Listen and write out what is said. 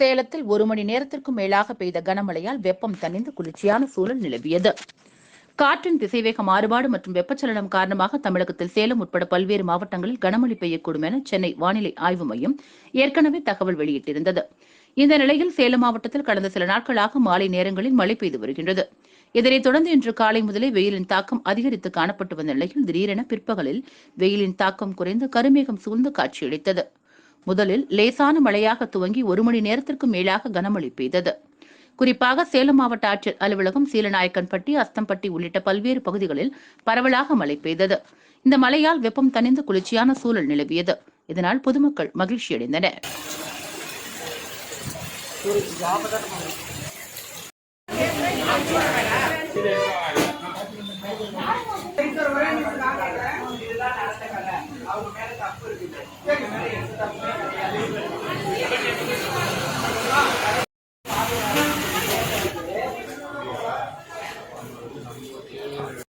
சேலத்தில் ஒரு மணி நேரத்திற்கும் மேலாக பெய்த கனமழையால் வெப்பம் தணிந்து குளிர்ச்சியான சூழல் நிலவியது. காற்றின் திசைவேக மாறுபாடு மற்றும் வெப்பச்சலனம் காரணமாக தமிழகத்தில் சேலம் உட்பட பல்வேறு மாவட்டங்களில் கனமழை பெய்யக்கூடும் என சென்னை வானிலை ஆய்வு மையம் ஏற்கனவே தகவல் வெளியிட்டிருந்தது. இந்த நிலையில் சேலம் மாவட்டத்தில் கடந்த சில நாட்களாக மாலை நேரங்களில் மழை பெய்து வருகின்றது. இதனைத் தொடர்ந்து இன்று காலை முதலே வெயிலின் தாக்கம் அதிகரித்து காணப்பட்டு வந்த நிலையில் திடீரென பிற்பகலில் வெயிலின் தாக்கம் குறைந்து கருமேகம் சூழ்ந்து காட்சியளித்தது. முதலில் லேசான மழையாக துவங்கி ஒரு மணி நேரத்திற்கு மேலாக கனமழை பெய்தது. குறிப்பாக சேலம் மாவட்ட ஆட்சியர் அலுவலகம் சீலநாயக்கன்பட்டி அஸ்தம்பட்டி உள்ளிட்ட பல்வேறு பகுதிகளில் பரவலாக மழை பெய்தது. இந்த மழையால் வெப்பம் தணிந்து குளிர்ச்சியான சூழல் நிலவியது. இதனால் பொதுமக்கள் மகிழ்ச்சியடைந்தனர் Thank you.